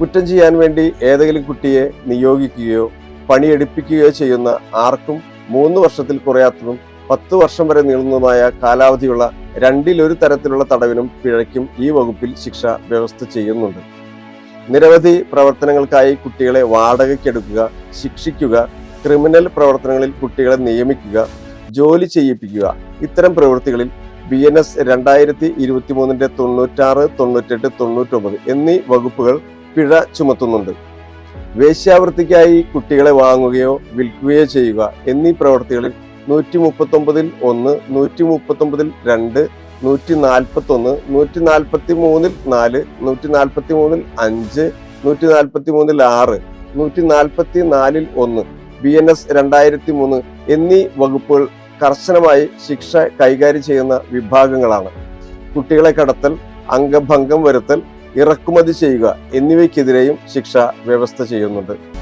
കുറ്റം ചെയ്യാൻ വേണ്ടി ഏതെങ്കിലും കുട്ടിയെ നിയോഗിക്കുകയോ പണിയെടുപ്പിക്കുകയോ ചെയ്യുന്ന ആർക്കും മൂന്ന് വർഷത്തിൽ കുറയാത്തതും പത്ത് വർഷം വരെ നീളുന്നതുമായ കാലാവധിയുള്ള രണ്ടിലൊരു തരത്തിലുള്ള തടവിനും പിഴയ്ക്കും ഈ വകുപ്പിൽ ശിക്ഷ വ്യവസ്ഥ ചെയ്യുന്നുണ്ട്. നിരവധി പ്രവർത്തനങ്ങൾക്കായി കുട്ടികളെ വാടകയ്ക്കെടുക്കുക ശിക്ഷിക്കുക ക്രിമിനൽ പ്രവർത്തനങ്ങളിൽ കുട്ടികളെ നിയമിക്കുക ജോലി ചെയ്യിപ്പിക്കുക. ഇത്തരം പ്രവൃത്തികളിൽ ബി എൻ എസ് രണ്ടായിരത്തി ഇരുപത്തി മൂന്നിന്റെ തൊണ്ണൂറ്റാറ് തൊണ്ണൂറ്റെട്ട് തൊണ്ണൂറ്റൊമ്പത് എന്നീ വകുപ്പുകൾ പിഴ ചുമത്തുന്നുണ്ട്. വേശ്യാവൃത്തിക്കായി കുട്ടികളെ വാങ്ങുകയോ വിൽക്കുകയോ ചെയ്യുക എന്നീ പ്രവൃത്തികളിൽ നൂറ്റി മുപ്പത്തൊമ്പതിൽ ഒന്ന് നൂറ്റി മുപ്പത്തൊമ്പതിൽ രണ്ട് നൂറ്റി നാൽപ്പത്തി ഒന്ന് നൂറ്റി നാൽപ്പത്തി മൂന്നിൽ നാല് നൂറ്റി നാൽപ്പത്തി മൂന്നിൽ അഞ്ച് നൂറ്റി നാൽപ്പത്തി മൂന്നിൽ ആറ് നൂറ്റി നാൽപ്പത്തി നാലിൽ ഒന്ന് ബി എൻ എസ് രണ്ടായിരത്തി മൂന്ന് എന്നീ വകുപ്പുകൾ കർശനമായി ശിക്ഷ കൈകാര്യം ചെയ്യുന്ന വിഭാഗങ്ങളാണ്. കുട്ടികളെ കടത്തൽ അംഗഭംഗം വരുത്തൽ ഇറക്കുമതി ചെയ്യുക എന്നിവയ്ക്കെതിരെയും ശിക്ഷ വ്യവസ്ഥ ചെയ്യുന്നുണ്ട്.